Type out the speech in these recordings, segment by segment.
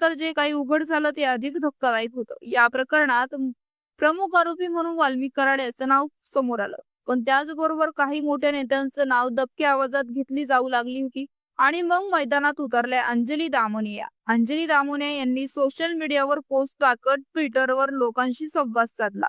त्यानंतर जे काही उघड झालं ते अधिक धक्कादायक होतं. या प्रकरणात प्रमुख आरोपी म्हणून वाल्मिक कराड याचं नाव समोर आलं. पण त्याचबरोबर काही मोठ्या नेत्यांचं नाव दबक्या आवाजात घेतली जाऊ लागली होती आणि मग मैदानात उतरल्या अंजली दामोनिया. अंजली दामोनिया यांनी सोशल मीडियावर पोस्ट टाकत ट्विटरवर लोकांशी संवाद साधला.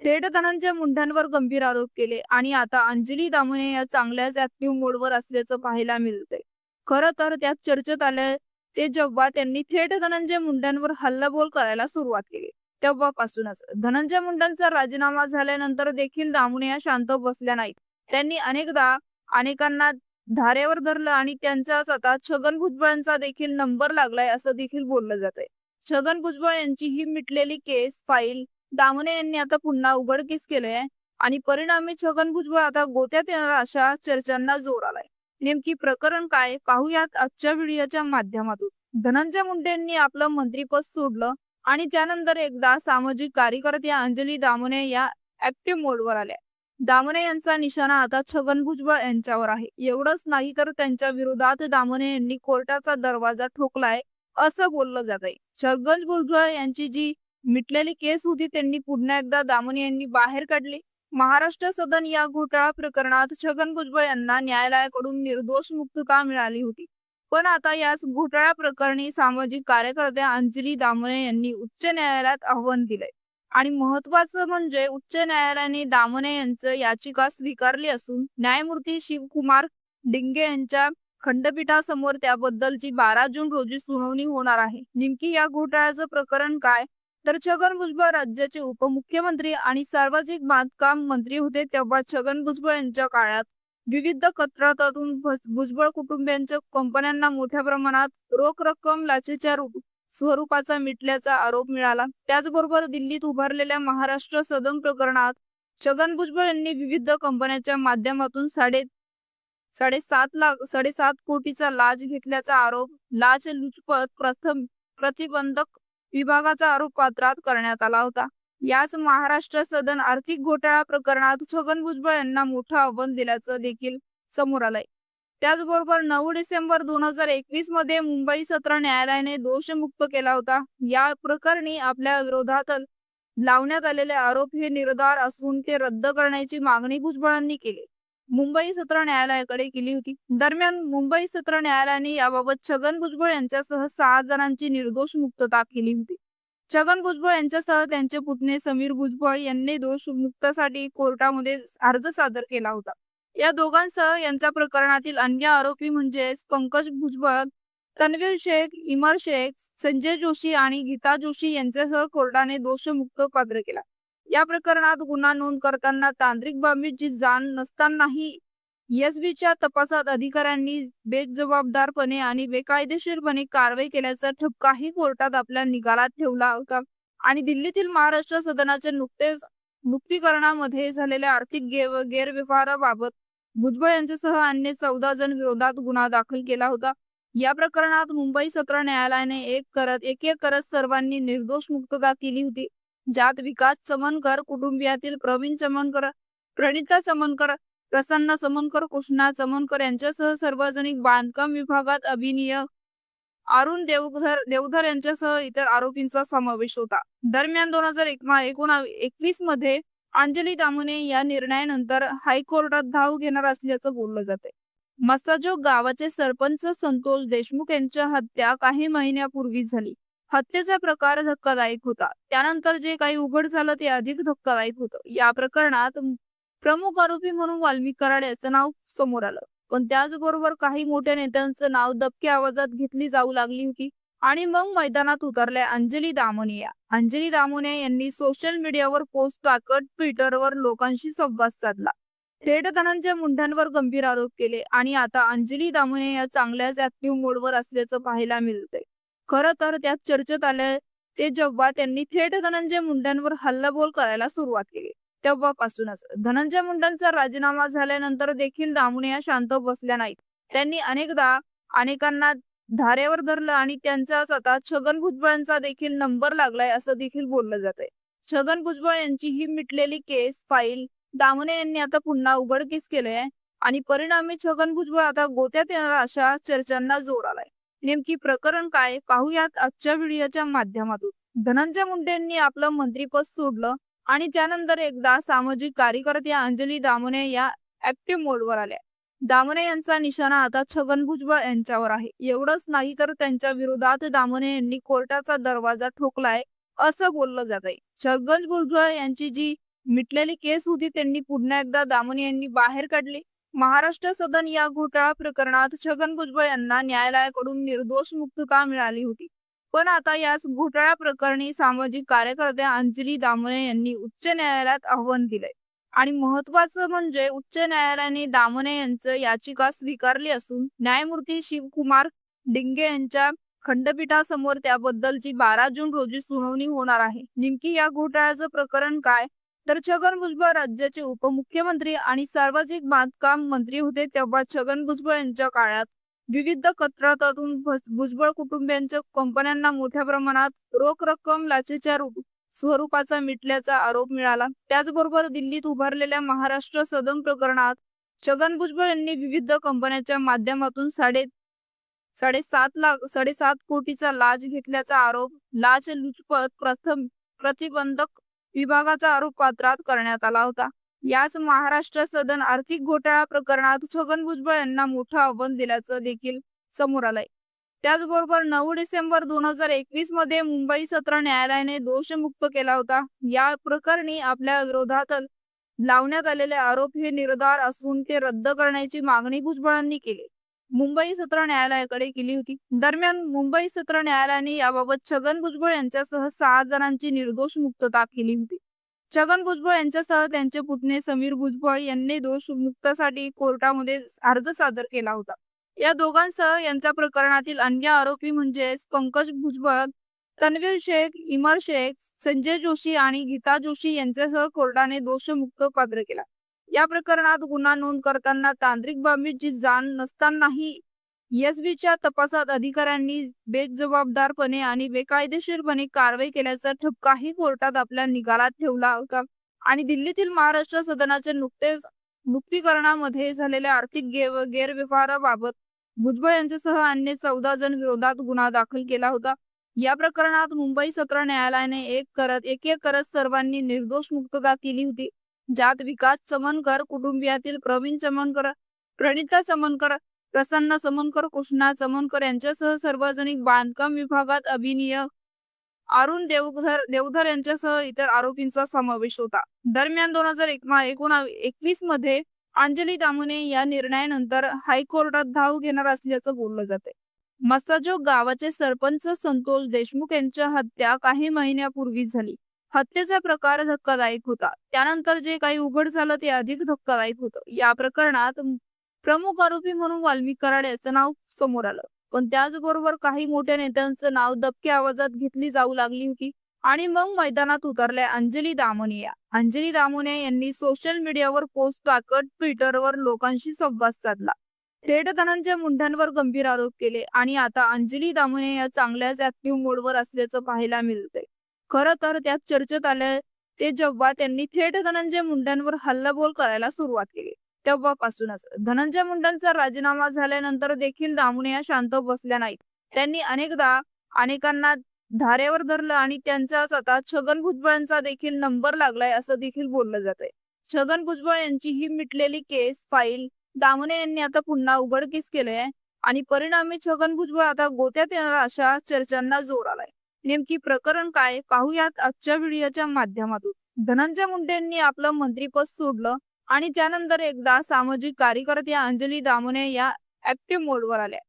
थेट धनंजय मुंढ्यांवर गंभीर आरोप केले आणि आता अंजली दामोनिया या चांगल्याच ऍक्टिव्ह मोडवर असल्याचं पाहायला मिळतंय. खरं तर त्यात चर्चेत आल्या ते जेव्हा त्यांनी थेट धनंजय मुंढ्यांवर हल्लाबोल करायला सुरुवात केली तेव्हापासूनच. धनंजय मुंडेंचा राजीनामा झाल्यानंतर देखील दामुने या शांत बसल्या नाहीत. त्यांनी अनेकदा अनेकांना धारेवर धरलं आणि त्यांच्याच आता छगन भुजबळांचा देखील नंबर लागलाय असं देखील बोललं जातंय. छगन भुजबळ यांची ही मिटलेली केस फाईल दामने यांनी आता पुन्हा उघडकीस केले आणि परिणामी छगन भुजबळ आता गोत्यात येणार अशा चर्चांना जोर आलाय. नेमकी प्रकरण काय पाहूयात आजच्या व्हिडिओच्या माध्यमातून. धनंजय मुंडेंनी आपलं मंत्रीपद सोडलं आणि त्यानंतर एकदा सामाजिक कार्यकर्त्या अंजली दामोने या ऍक्टिव्ह मोडवर आल्या. दामोने यांचा निशाणा आता छगन भुजबळ यांच्यावर आहे. एवढंच नाही तर त्यांच्या विरोधात दामोने यांनी कोर्टाचा दरवाजा ठोकलाय असं बोललं जात आहे. छगन भुजबळ यांची जी मिटलेली केस होती त्यांनी पुन्हा एकदा दामने यांनी बाहेर काढली. महाराष्ट्र सदन या घोटाळा प्रकरणात छगन भुजबळ यांना न्यायालयाकडून निर्दोष मुक्तता मिळाली होती? पण आता याच घोटाळा प्रकरणी सामाजिक कार्यकर्त्या अंजली दामने यांनी उच्च न्यायालयात आव्हान दिलंय. आणि महत्वाचं म्हणजे उच्च न्यायालयाने दामने यांचं याचिका स्वीकारली असून न्यायमूर्ती शिवकुमार डिंगे यांच्या खंडपीठासमोर त्याबद्दलची बारा जून रोजी सुनावणी होणार आहे. नेमकी या घोटाळ्याचं प्रकरण काय? तर छगन भुजबळ राज्याचे उपमुख्यमंत्री आणि सार्वजनिक बांधकाम मंत्री होते तेव्हा छगन भुजबळ यांच्या काळात विविध कत्रातातून भुजबळ कुटुंबियांच्या कंपन्यांना मोठ्या प्रमाणात रोख रक्कम लाचेच्या स्वरूपाचा मिटल्याचा आरोप मिळाला. त्याचबरोबर दिल्लीत उभारलेल्या महाराष्ट्र सदन प्रकरणात छगन भुजबळ यांनी विविध कंपन्यांच्या माध्यमातून साडे साडेसात लाख साडेसात कोटीचा लाच घेतल्याचा आरोप लाच लुचपत प्रथम प्रतिबंधक विभागाचा आरोप पात्रात करण्यात आला होता. याच महाराष्ट्र सदन आर्थिक घोटाळा प्रकरणात छगन भुजबळ यांना मोठं आव्हान दिल्याचं देखील समोर आलंय. त्याचबरोबर नऊ डिसेंबर दोन हजार एकवीसमध्ये मुंबई सत्र न्यायालयाने दोषमुक्त केला होता. या प्रकरणी आपल्या विरोधात लावण्यात आलेले आरोप हे निर्धार असून ते रद्द करण्याची मागणी भुजबळांनी केली. मुंबई सत्र न्यायालयाकडे केली होती. दरम्यान मुंबई सत्र न्यायालयाने याबाबत छगन भुजबळ यांच्यासह सहा जणांची निर्दोष मुक्तता केली होती. छगन भुजबळ यांच्यासह त्यांचे पुतणे समीर भुजबळ यांनी दोष मुक्तासाठी कोर्टामध्ये अर्ज सादर केला होता. या दोघांसह यांच्या प्रकरणातील अन्य आरोपी म्हणजे पंकज भुजबळ तन्वीर शेख इमर शेख संजय जोशी आणि गीता जोशी यांच्यासह कोर्टाने दोषमुक्त पात्र केला. या प्रकरणात गुन्हा नोंद करताना तांत्रिक बाबीची जाण नसतानाही एसबीच्या तपासात अधिकाऱ्यांनी बेजबाबदारपणे आणि बेकायदेशीरपणे कारवाई केल्याचा ठपकाही कोर्टात आपल्या निकालात ठेवला होता. आणि दिल्लीतील महाराष्ट्र सदनाचे नुकतेच मुक्तीकरणामध्ये झालेल्या आर्थिक गैरव्यवहाराबाबत भुजबळ यांच्यासह अन्य चौदा जण विरोधात गुन्हा दाखल केला होता. या प्रकरणात मुंबई सत्र न्यायालयाने एक करत एक एक करत सर्वांनी निर्दोष मुक्तता केली होती. जात विकास चमनकर कुटुंबियातील प्रवीण चमनकर प्रणिता चमनकर प्रसन्न चमनकर कृष्णा चमनकर यांच्यासह सार्वजनिक बांधकाम विभागात अभिनय अरुण देवधर देवधर यांच्यासह इतर आरोपींचा समावेश होता. दरम्यान दोन हजार एकवीसमध्ये अंजली दामुने या निर्णयानंतर हायकोर्टात धाव घेणार असल्याचं बोललं जाते मसाजोग गावाचे सरपंच संतोष देशमुख यांच्या हत्या काही महिन्यापूर्वी झाली. हत्येचा प्रकार धक्कादायक होता. त्यानंतर जे काही उघड झालं ते अधिक धक्कादायक होतं. या प्रकरणात प्रमुख आरोपी म्हणून वाल्मिक कराड याचं नाव समोर आलं. पण त्याचबरोबर काही मोठ्या नेत्यांचं नाव दबक्या आवाजात घेतली जाऊ लागली होती. आणि मग मैदानात उतरल्या अंजली दामोनिया. अंजली दामोनिया यांनी सोशल मीडियावर पोस्ट टाकत ट्विटरवर लोकांशी संवाद साधला. थेट धनंजय मुंढ्यांवर गंभीर आरोप केले. आणि आता अंजली दामोनिया या चांगल्याच ऍक्टिव्ह मोडवर असल्याचं पाहायला मिळतंय. खरं तर त्यात चर्चेत आले ते जेव्हा त्यांनी थेट धनंजय मुंढ्यांवर हल्लाबोल करायला सुरुवात केली तेव्हापासूनच. धनंजय मुंडेंचा राजीनामा झाल्यानंतर देखील दामुने या शांत बसल्या नाहीत. त्यांनी अनेकदा अनेकांना धारेवर धरलं आणि त्यांच्याच आता छगन भुजबळांचा देखील नंबर लागलाय असं देखील बोललं जातंय. छगन भुजबळ यांची ही मिटलेली केस फाईल दामने यांनी आता पुन्हा उघडकीस केले आणि परिणामी छगन भुजबळ आता गोत्यात येणार अशा चर्चांना जोर नेमकी प्रकरण काय? पाहूयात आजच्या व्हिडिओच्या माध्यमातून. धनंजय मुंडेंनी आपलं मंत्रीपद सोडलं आणि त्यानंतर एकदा सामाजिक कार्यकर्त्या अंजली दामोने या ऍक्टिव्ह मोडवर आल्या. दामोने यांचा निशाणा आता छगन भुजबळ यांच्यावर आहे. एवढंच नाही तर त्यांच्या विरोधात दामोने यांनी कोर्टाचा दरवाजा ठोकलाय असं बोललं जात आहे छगन भुजबळ यांची जी मिटलेली केस होती त्यांनी पुन्हा एकदा दामोने यांनी बाहेर काढली. महाराष्ट्र सदन या घोटाळा प्रकरणात छगन भुजबळ यांना न्यायालयाकडून निर्दोष मुक्तता मिळाली होती? पण आता याच घोटाळा प्रकरणी सामाजिक कार्यकर्त्या अंजली दामने यांनी उच्च न्यायालयात आव्हान दिलंय. आणि महत्वाचं म्हणजे उच्च न्यायालयाने दामने यांचं याचिका स्वीकारली असून न्यायमूर्ती शिवकुमार डिंगे यांच्या खंडपीठासमोर त्याबद्दलची बारा जून रोजी सुनावणी होणार आहे. नेमकी या घोटाळ्याचं प्रकरण काय? तर छगन भुजबळ राज्याचे उपमुख्यमंत्री आणि सार्वजनिक बांधकाम मंत्री होते तेव्हा छगन भुजबळ यांच्या काळात विविध कत्रातातून भुजबळ कुटुंबियांच्या कंपन्यांना मोठ्या प्रमाणात रोख रक्कम लाचेच्या स्वरूपाचा मिटल्याचा आरोप मिळाला. त्याचबरोबर दिल्लीत उभारलेल्या महाराष्ट्र सदन प्रकरणात छगन भुजबळ यांनी विविध कंपन्यांच्या माध्यमातून साडे साडेसात लाख साडेसात कोटीचा लाच घेतल्याचा आरोप लाच लुचपत प्रथम प्रतिबंधक विभागाचा आरोप पात्रात करण्यात आला होता. याच महाराष्ट्र सदन आर्थिक घोटाळा प्रकरणात छगन भुजबळ यांना मोठं आव्हान दिल्याचं देखील समोर आलंय. त्याचबरोबर नऊ डिसेंबर दोन हजार एकवीसमध्ये मुंबई सत्र न्यायालयाने दोषमुक्त केला होता. या प्रकरणी आपल्या विरोधात लावण्यात आलेले आरोप हे निर्धार असून ते रद्द करण्याची मागणी भुजबळांनी केली. मुंबई सत्र न्यायालयाकडे केली होती. दरम्यान मुंबई सत्र न्यायालयाने याबाबत छगन भुजबळ यांच्यासह सहा जणांची निर्दोष मुक्तता केली होती. छगन भुजबळ यांच्यासह त्यांचे पुतणे समीर भुजबळ यांनी दोष मुक्तासाठी कोर्टामध्ये अर्ज सादर केला होता. या दोघांसह यांच्या प्रकरणातील अन्य आरोपी म्हणजे पंकज भुजबळ तन्वीर शेख इमर शेख संजय जोशी आणि गीता जोशी यांच्यासह कोर्टाने दोषमुक्त पात्र केला. या प्रकरणात गुन्हा नोंद करताना तांत्रिक बाबीची जाण नसतानाही एसबीच्या तपासात अधिकाऱ्यांनी बेजबाबदारपणे आणि बेकायदेशीरपणे कारवाई केल्याचा ठपकाही कोर्टात आपल्या निकालात ठेवला होता. आणि दिल्लीतील महाराष्ट्र सदनाचे नुकतेच मुक्तीकरणामध्ये झालेल्या आर्थिक गैरव्यवहाराबाबत भुजबळ यांच्यासह अन्य चौदा जण विरोधात गुन्हा दाखल केला होता. या प्रकरणात मुंबई सत्र न्यायालयाने एक करत एक एक करत सर्वांनी निर्दोष मुक्तता केली होती. जात विकास चमनकर कुटुंबियातील प्रवीण चमनकर प्रणिता चमनकर प्रसन्न चमनकर कृष्णा चमनकर यांच्यासह सार्वजनिक बांधकाम विभागात अभिनय अरुण देवधर देवधर यांच्यासह इतर आरोपींचा समावेश होता. दरम्यान दोन हजार एकवीसमध्ये अंजली दामुने या निर्णयानंतर हायकोर्टात धाव घेणार असल्याचं बोललं जाते मसाजोग गावाचे सरपंच संतोष देशमुख यांच्या हत्या काही महिन्यापूर्वी झाली. हत्येचा प्रकार धक्कादायक होता. त्यानंतर जे काही उघड झालं ते अधिक धक्कादायक होतं. या प्रकरणात प्रमुख आरोपी म्हणून वाल्मिक कराड याचं नाव समोर आलं. पण त्याचबरोबर काही मोठ्या नेत्यांचं नाव दबक्या आवाजात घेतली जाऊ लागली होती. आणि मग मैदानात उतरल्या अंजली दामोनिया. अंजली दामोनिया यांनी सोशल मीडियावर पोस्ट टाकत ट्विटरवर लोकांशी संवाद साधला. थेट धनंजय मुंढ्यांवर गंभीर आरोप केले आणि आता अंजली दामोनिया या चांगल्याच ऍक्टिव्ह मोडवर असल्याचं पाहायला मिळतंय. खरं तर त्यात चर्चेत आले ते जेव्हा त्यांनी थेट धनंजय मुंड्यांवर हल्लाबोल करायला सुरुवात केली. तेव्हापासूनच धनंजय मुंडांचा राजीनामा झाल्यानंतर देखील दामुने या शांत बसल्या नाहीत. त्यांनी अनेकदा अनेकांना धारेवर धरलं आणि त्यांचाच आता छगन भुजबळांचा देखील नंबर लागलाय असं देखील बोललं जातंय. छगन भुजबळ यांची ही मिटलेली केस फाईल दामने यांनी आता पुन्हा उघडकीस केले आणि परिणामी छगन भुजबळ आता गोत्यात येणार अशा चर्चांना जोर आलाय. नेमकी प्रकरण काय पाहूयात आजच्या व्हिडिओच्या माध्यमातून. धनंजय मुंडेंनी आपलं मंत्रीपद सोडलं आणि त्यानंतर एकदा सामाजिक कार्यकर्त्या अंजली दामोने या ऍक्टिव्ह मोडवर आल्या.